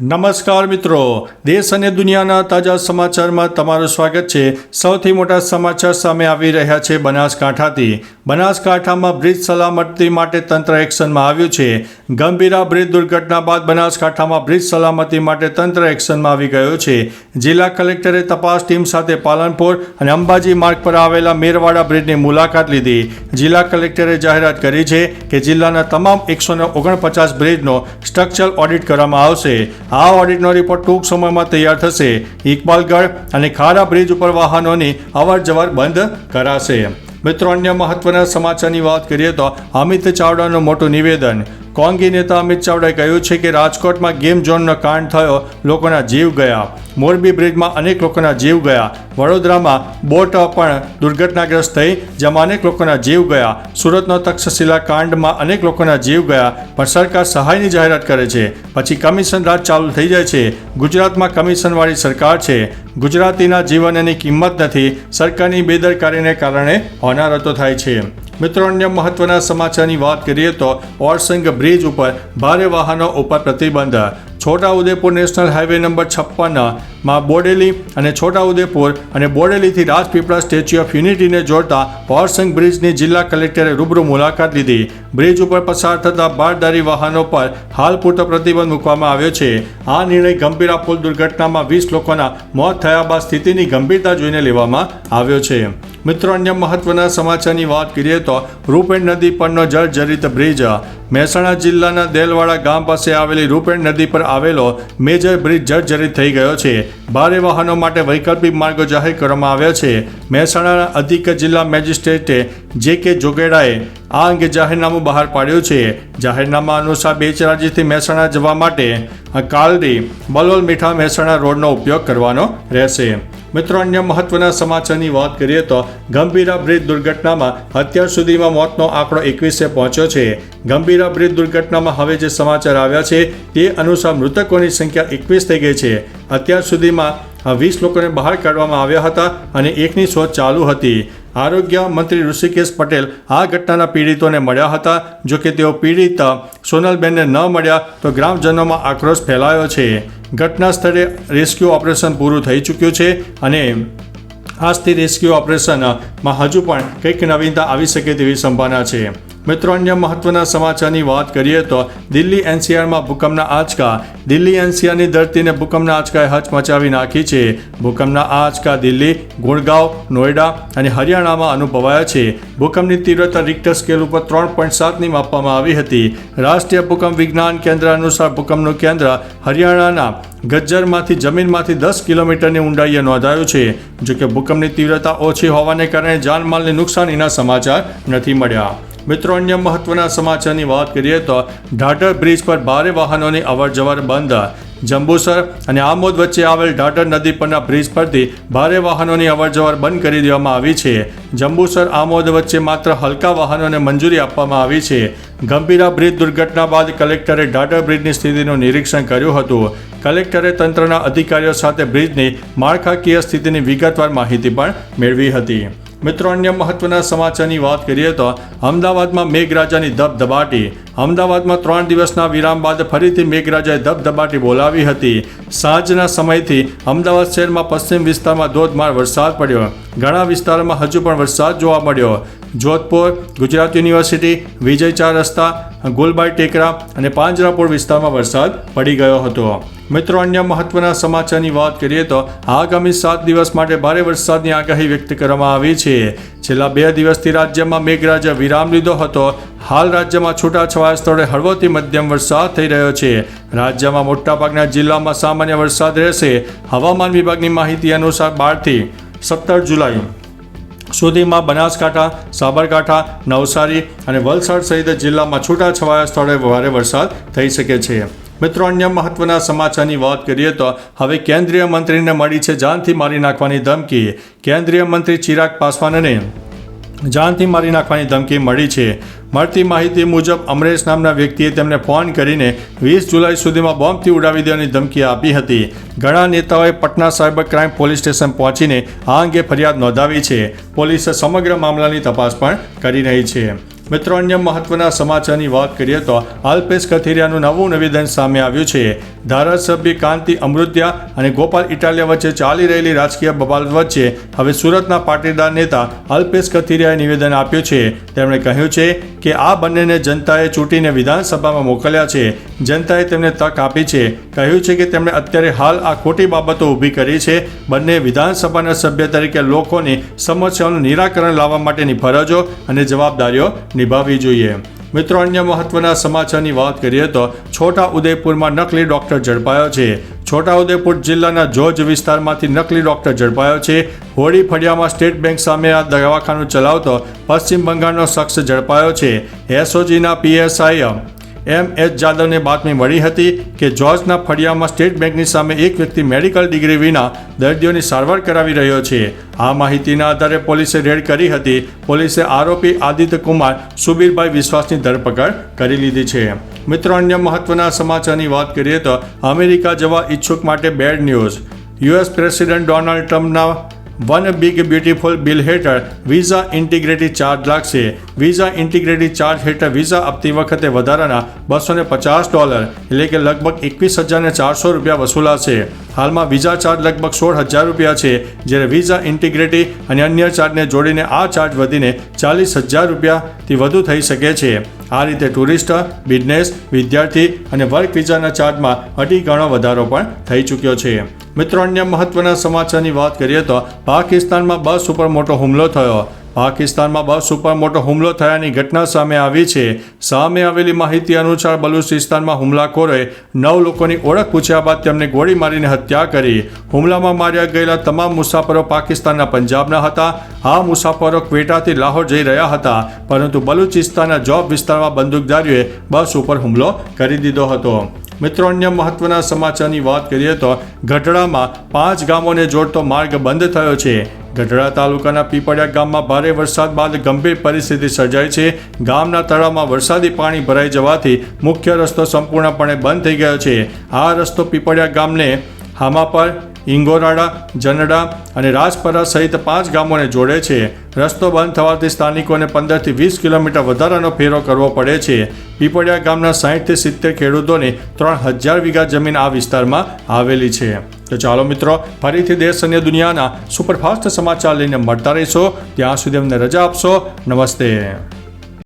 નમસ્કાર મિત્રો. દેશ અને દુનિયાના તાજા સમાચારમાં તમારું સ્વાગત છે. સૌથી મોટા સમાચાર સામે આવી રહ્યા છે બનાસકાંઠાથી. બનાસકાંઠામાં બ્રિજ સલામતી માટે તંત્ર એક્શનમાં આવ્યું છે. ગંભીરા બ્રિજ દુર્ઘટના બાદ બનાસકાંઠામાં બ્રિજ સલામતી માટે તંત્ર એક્શનમાં આવી ગયું છે. જિલ્લા કલેક્ટરે તપાસ ટીમ સાથે પાલનપુર અને અંબાજી માર્ગ પર આવેલા મેરવાડા બ્રિજની મુલાકાત લીધી. જિલ્લા કલેક્ટરે જાહેરાત કરી છે કે જિલ્લાના તમામ એકસો ઓગણપચાસ બ્રિજનો સ્ટ્રક્ચરલ ઓડિટ કરવામાં આવશે. આ ઓડિટનો રિપોર્ટ ટૂંક સમયમાં તૈયાર થશે. ઇકબાલગઢ અને ખારા બ્રિજ ઉપર વાહનોની અવર જવર બંધ કરાશે. મિત્રો અન્ય મહત્વના સમાચારની વાત કરીએ તો અમિત ચાવડાનું મોટું નિવેદન. કોંગી નેતા અમિત ચાવડાએ કહ્યું છે કે રાજકોટમાં ગેમ ઝોનનો કાંડ થયો, લોકોના જીવ ગયા. મોરબી બ્રિજમાં અનેક લોકોના જીવ ગયા. વડોદરામાં બોટ પણ દુર્ઘટનાગ્રસ્ત થઈ, જેમાં અનેક લોકોના જીવ ગયા. સુરતનો તક્ષશિલા કાંડમાં અનેક લોકોના જીવ ગયા. પણ સરકાર સહાયની જાહેરાત કરે છે. પછી કમિશન રાજ ચાલુ થઈ જાય છે. ગુજરાતમાં કમિશનવાળી સરકાર છે. ગુજરાતીના જીવનની કિંમત નથી. સરકારની બેદરકારીને કારણે હોનારતો થાય છે. મિત્રો, અન્ય મહત્વના સમાચારની વાત કરીએ તો ઓરસંગ બ્રિજ ઉપર ભારે વાહનો ઉપર પ્રતિબંધ. છોટાઉદેપુર નેશનલ હાઈવે નંબર છપ્પન માં બોડેલી અને છોટાઉદેપુર અને બોડેલીથી રાજપીપળા સ્ટેચ્યુ ઓફ યુનિટીને જોડતા પોરસંગ બ્રિજની જિલ્લા કલેક્ટરે રૂબરૂ મુલાકાત લીધી. બ્રિજ ઉપર પસાર થતા બારદારી વાહનો પર હાલ પૂરતો પ્રતિબંધ મૂકવામાં આવ્યો છે. આ નિર્ણય ગંભીરા પુલ દુર્ઘટનામાં વીસ લોકોના મોત થયા બાદ સ્થિતિની ગંભીરતા જોઈને લેવામાં આવ્યો છે. મિત્રો, અન્ય મહત્વના સમાચારની વાત કરીએ તો રૂપેણ નદી પરનો જર્જરિત બ્રિજ. મહેસાણા જિલ્લાના દેલવાડા ગામ પાસે આવેલી રૂપેણ નદી પર આવેલો મેજર બ્રિજ જર્જરિત થઈ ગયો છે. ભારે વાહનો માટે વૈકલ્પિક માર્ગો જાહેર કરવામાં આવ્યા છે. મહેસાણાના અધિક જિલ્લા મેજિસ્ટ્રેટે જે કે જોગેડાએ આ અંગે જાહેરનામું બહાર પાડ્યું છે. જાહેરનામા અનુસાર બેચરાજીથી મહેસાણા જવા માટે કાલડી બલોલ મીઠા મહેસાણા રોડનો ઉપયોગ કરવાનો રહેશે. મિત્રો, અન્ય મહત્વના સમાચારની વાત કરીએ તો ગંભીરા બ્રિજ દુર્ઘટનામાં અત્યાર સુધીમાં મોતનો આંકડો એકવીસે પહોંચ્યો છે. ગંભીરા બ્રિજ દુર્ઘટનામાં હવે જે સમાચાર આવ્યા છે, તે અનુસાર મૃતકોની સંખ્યા એકવીસ થઈ ગઈ છે. અત્યાર સુધીમાં વીસ લોકોને બહાર કાઢવામાં આવ્યા હતા અને એકની શોધ ચાલુ હતી. આરોગ્ય મંત્રી ઋષિકેશ પટેલ આ ઘટનાના પીડિતોને મળ્યા હતા. જો કે તેઓ પીડિત સોનલબેનને ન મળ્યા તો ગ્રામજનોમાં આક્રોશ ફેલાયો છે. ઘટના સ્થળે રેસ્ક્યુ ઓપરેશન પૂરું થઈ ચૂક્યું છે અને આજથી રેસ્ક્યુ ઓપરેશનમાં હજુ પણ કંઈક નવીનતા આવી શકે તેવી સંભાવના છે. મિત્રો, અન્ય મહત્વના સમાચારની વાત કરીએ તો દિલ્હી એનસીઆરમાં ભૂકંપના આંચકા. દિલ્હી એનસીઆરની ધરતીને ભૂકંપના આંચકાએ હચમચાવી નાખી છે. ભૂકંપના આંચકા દિલ્હી, ગુણગાંવ નોઈડા અને હરિયાણામાં અનુભવાયા છે. ભૂકંપની તીવ્રતા રિક્ટર સ્કેલ ઉપર ત્રણ પોઈન્ટ સાતની માપવામાં આવી હતી. રાષ્ટ્રીય ભૂકંપ વિજ્ઞાન કેન્દ્ર અનુસાર ભૂકંપનું કેન્દ્ર હરિયાણાના ગજ્જરમાંથી જમીનમાંથી દસ કિલોમીટરની ઊંડાઈએ નોંધાયું છે. જોકે ભૂકંપની તીવ્રતા ઓછી હોવાને કારણે જાનમાલને નુકસાનીના સમાચાર નથી મળ્યા. મિત્રો, અન્ય મહત્વના સમાચારની વાત કરીએ તો ઢાઢર બ્રિજ પર ભારે વાહનોની અવરજવર બંધ. જંબુસર અને આમોદ વચ્ચે આવેલ ઢાઢર નદી પરના બ્રિજ પરથી ભારે વાહનોની અવરજવર બંધ કરી દેવામાં આવી છે. જંબુસર, આમોદ વચ્ચે માત્ર હલકા વાહનોને મંજૂરી આપવામાં આવી છે. ગંભીરા બ્રિજ દુર્ઘટના બાદ કલેક્ટરે ઢાઢર બ્રિજની સ્થિતિનું નિરીક્ષણ કર્યું હતું. કલેક્ટરે તંત્રના અધિકારીઓ સાથે બ્રિજની માળખાકીય સ્થિતિની વિગતવાર માહિતી પણ મેળવી હતી. મિત્રો, અન્ય મહત્વના સમાચારની વાત કરીએ તો અમદાવાદમાં મેઘરાજાની ધબધબાટી. અમદાવાદમાં ત્રણ દિવસના વિરામ બાદ ફરીથી મેઘરાજાએ ધબધબાટી બોલાવી હતી. સાંજના સમયથી અમદાવાદ શહેરમાં પશ્ચિમ વિસ્તારમાં ધોધમાર વરસાદ પડ્યો. ઘણા વિસ્તારોમાં હજુ પણ વરસાદ જોવા મળ્યો. જોધપુર, ગુજરાત યુનિવર્સિટી, વિજય ચાર રસ્તા, ગુલબાઈ ટેકરા અને પાંજરાપુર વિસ્તારમાં વરસાદ પડી ગયો હતો. મિત્રો, અન્ય મહત્વના સમાચારની વાત કરીએ તો આગામી સાત દિવસ માટે ભારે વરસાદની આગાહી વ્યક્ત કરવામાં આવી છે. છેલ્લા બે દિવસથી રાજ્યમાં મેઘરાજા વિરામ લીધો હતો. હાલ રાજ્યમાં છૂટાછવાયા સ્થળે હળવોથી મધ્યમ વરસાદ થઈ રહ્યો છે. રાજ્યમાં મોટાભાગના જિલ્લામાં સામાન્ય વરસાદ રહેશે. હવામાન વિભાગની માહિતી અનુસાર બારથી સત્તર જુલાઈ સુધીમાં બનાસકાંઠા, સાબરકાંઠા, નવસારી અને વલસાડ સહિત જિલ્લામાં છૂટાછવાયા સ્થળે ભારે વરસાદ થઈ શકે છે. મિત્રો, અન્ય મહત્વના સમાચારની વાત કરીએ તો હવે કેન્દ્રીય મંત્રીને મળી છે જાનથી મારી નાખવાની ધમકી. કેન્દ્રીય મંત્રી ચિરાગ પાસવાનને જાનથી મારી નાખવાની ધમકી મળી છે. મળતી માહિતી મુજબ અમરેશ નામના વ્યક્તિએ તેમને ફોન કરીને વીસ જુલાઈ સુધીમાં બોમ્બથી ઉડાવી દેવાની ધમકી આપી હતી. ઘણા નેતાઓએ Patna cyber crime police station પહોંચીને આ અંગે ફરિયાદ નોંધાવી છે. પોલીસે સમગ્ર મામલાની તપાસ પણ કરી રહી છે. મિત્રો, અન્ય મહત્વના સમાચારની વાત કરીએ તો આલ્પેશ કથિરિયાનું નવું નિવેદન સામે આવ્યું છે. ધારાસભ્ય કાંતિ અમૃત્યા અને ગોપાલ ઇટાલિયા વચ્ચે ચાલી રહેલી રાજકીય બબાલ વચ્ચે હવે સુરતના પાટીદાર નેતા અલ્પેશ કથિરિયાએ નિવેદન આપ્યું છે. તેમણે કહ્યું છે કે આ બંનેને જનતાએ ચૂંટીને વિધાનસભામાં મોકલ્યા છે. જનતાએ તેમને તક આપી છે. કહ્યું છે કે તેમણે અત્યારે હાલ આ ખોટી બાબતો ઊભી કરી છે. બંને વિધાનસભાના સભ્ય તરીકે લોકોની સમસ્યાઓનું નિરાકરણ લાવવા માટેની ફરજો અને જવાબદારીઓ નિભાવવી જોઈએ. મિત્રો, અન્ય મહત્વના સમાચારની વાત કરીએ તો છોટા ઉદેપુરમાં નકલી ડોક્ટર ઝડપાયો છે. છોટાઉદેપુર જિલ્લાના જોજ વિસ્તારમાંથી નકલી ડોક્ટર ઝડપાયો છે. હોળી ફળિયામાં સ્ટેટ બેંક સામે આ દવાખાનું ચલાવતો પશ્ચિમ બંગાળનો શખ્સ ઝડપાયો છે. એસઓજીના પીએસઆઈ એમ એચ જાદવને બાતમી મળી હતી કે જોર્જના ફળિયામાં સ્ટેટ બેંકની સામે એક વ્યક્તિ મેડિકલ ડિગ્રી વિના દર્દીઓની સારવાર કરાવી રહ્યો છે. આ માહિતીના આધારે પોલીસે રેડ કરી હતી. પોલીસે આરોપી આદિત્ય કુમાર, સુબીરભાઈ વિશ્વાસની ધરપકડ કરી લીધી છે. મિત્રો, અન્ય મહત્વના સમાચારની વાત કરીએ તો અમેરિકા જવા ઈચ્છુક માટે bad news. US president Donald ટ્રમ્પના વન બિગ બ્યુટીફુલ બિલ હેઠળ વિઝા ઇન્ટિગ્રેટી ચાર્જ લાગશે. વિઝા ઇન્ટિગ્રેટી ચાર્જ હેઠળ વિઝા આપતી વખતે વધારાના બસો ને પચાસ ડોલર એટલે કે લગભગ એકવીસ હજાર ને ચારસો રૂપિયા વસૂલાશે. હાલમાં વિઝા ચાર્જ લગભગ સોળ હજાર રૂપિયા છે, જ્યારે વિઝા ઇન્ટિગ્રેટી અને અન્ય ચાર્જને જોડીને આ ચાર્જ વધીને ચાલીસ હજાર રૂપિયાથી વધુ થઈ શકે છે. આ રીતે ટુરિસ્ટ બિઝનેસ વિદ્યાર્થી અને વર્ક વિઝાના ચાર્જમાં અઢી ગણો વધારો પણ થઈ ચૂક્યો છે. મિત્રો, અન્ય મહત્વના સમાચારની વાત કરીએ તો પાકિસ્તાનમાં બસ ઉપર મોટો હુમલો થયો. પાકિસ્તાનમાં બસ ઉપર મોટો હુમલો થયાની ઘટના સામે આવી છે. સામે આવેલી માહિતી અનુસાર બલુચિસ્તાનમાં હુમલાખોરોએ નવ લોકોની ઓળખ પૂછ્યા બાદ તેમને ગોળી મારીને હત્યા કરી. હુમલામાં માર્યા ગયેલા તમામ મુસાફરો પાકિસ્તાનના પંજાબના હતા. આ મુસાફરો ક્વેટાથી લાહોર જઈ રહ્યા હતા, પરંતુ બલુચિસ્તાનના જોબ વિસ્તારમાં બંદૂકધારીઓએ બસ ઉપર હુમલો કરી દીધો હતો. મિત્રો, અન્ય મહત્વના સમાચારની વાત કરીએ તો ગઢડામાં પાંચ ગામોને જોડતો માર્ગ બંધ થયો છે. ગઢડા તાલુકાના પીપળિયા ગામમાં ભારે વરસાદ બાદ ગંભીર પરિસ્થિતિ સર્જાઈ છે. ગામના તળાવમાં વરસાદી પાણી ભરાઈ જવાથી મુખ્ય રસ્તો સંપૂર્ણપણે બંધ થઈ ગયો છે. આ રસ્તો પીપળિયા ગામને હામાપર ઇંગોરાડા જનડા અને રાજપરા સહિત પાંચ ગામોને જોડે છે. રસ્તો બંધ થવાથી સ્થાનિકોને પંદરથી વીસ કિલોમીટર વધારાનો ફેરો કરવો પડે છે. પીપળિયા ગામના સાહીઠથી સિત્તેર ખેડૂતોની ત્રણ હજાર વીઘા જમીન આ વિસ્તારમાં આવેલી છે. તો ચાલો મિત્રો, ફરીથી દેશ અને દુનિયાના સુપરફાસ્ટ સમાચાર લઈને મળતા રહીશો. ત્યાં સુધી અમને રજા આપશો. નમસ્તે.